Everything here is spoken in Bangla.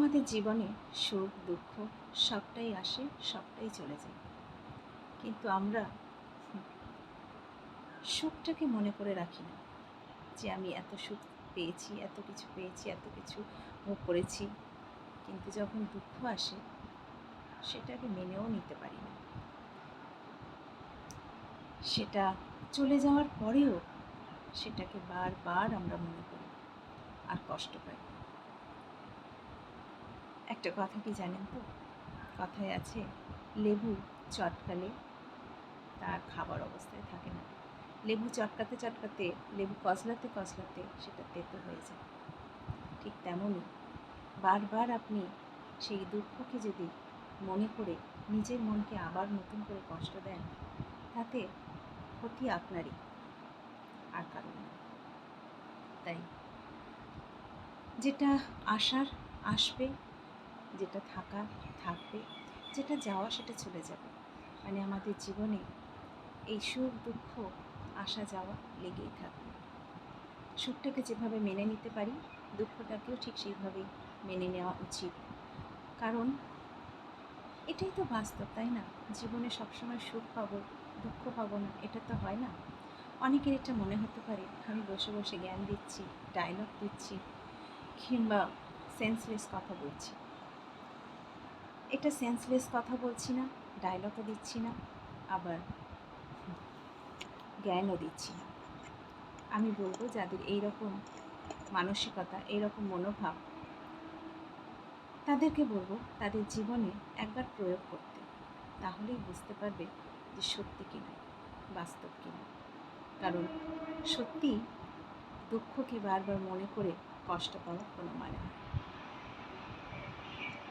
আমাদের জীবনে সুখ, দুঃখ সবটাই আসে, সবটাই চলে যায়। কিন্তু আমরা সুখটাকে মনে করে রাখি না যে আমি এত সুখ পেয়েছি, এত কিছু পেয়েছি, এত কিছু ভোগ করেছি। কিন্তু যখন দুঃখ আসে, সেটাকে মেনেও নিতে পারি না। সেটা চলে যাওয়ার পরেও সেটাকে বারবার আমরা মনে করি আর কষ্ট পাই। একটা কথা কি জানেন তো? কথায় আছে, লেবু চটকালে তার খাবার অবস্থায় থাকে না। লেবু চটকাতে চটকাতে, লেবু কচলাতে কচলাতে সেটা তেতো হয়ে যায়। ঠিক তেমনই বারবার আপনি সেই দুঃখকে যদি মনে করে, নিজের মনকে আবার নতুন করে কষ্ট দেন, তাতে ক্ষতি আপনারই আর কারণ তাই যেটা আসার আসবে যেটা থাকা, থাকবে, যেটা যাওয়া সেটা চলে যাবে। মানে আমাদের জীবনে এই সুখ, দুঃখ, আসা, যাওয়া লেগেই থাকবে। সুখটাকে যেভাবে মেনে নিতে পারি, দুঃখটাকেও ঠিক সেইভাবেই মেনে নেওয়া উচিত। কারণ এটাই তো বাস্তব, তাই না? জীবনে সবসময় সুখ পাবো, দুঃখ পাবো না, এটা তো হয় না। অনেকের এটা মনে হতে পারে, আমি বসে বসে জ্ঞান দিচ্ছি ডায়লগ দিচ্ছি, কিংবা সেন্সলেস কথা বলছি। এটা সেন্সলেস কথা বলছি না ডায়লগও দিচ্ছি না, আবার জ্ঞানও দিচ্ছি না আমি বলব যাদের এই রকম মানসিকতা এই রকম মনোভাব, তাদেরকে বলব তাদের জীবনে একবার প্রয়োগ করতে, তাহলেই বুঝতে পারবে যে সত্যি কিনা বাস্তব কিনা কারণ সত্যি দুঃখকে বারবার মনে করে কষ্ট পাওয়ার কোনো মানে হয়।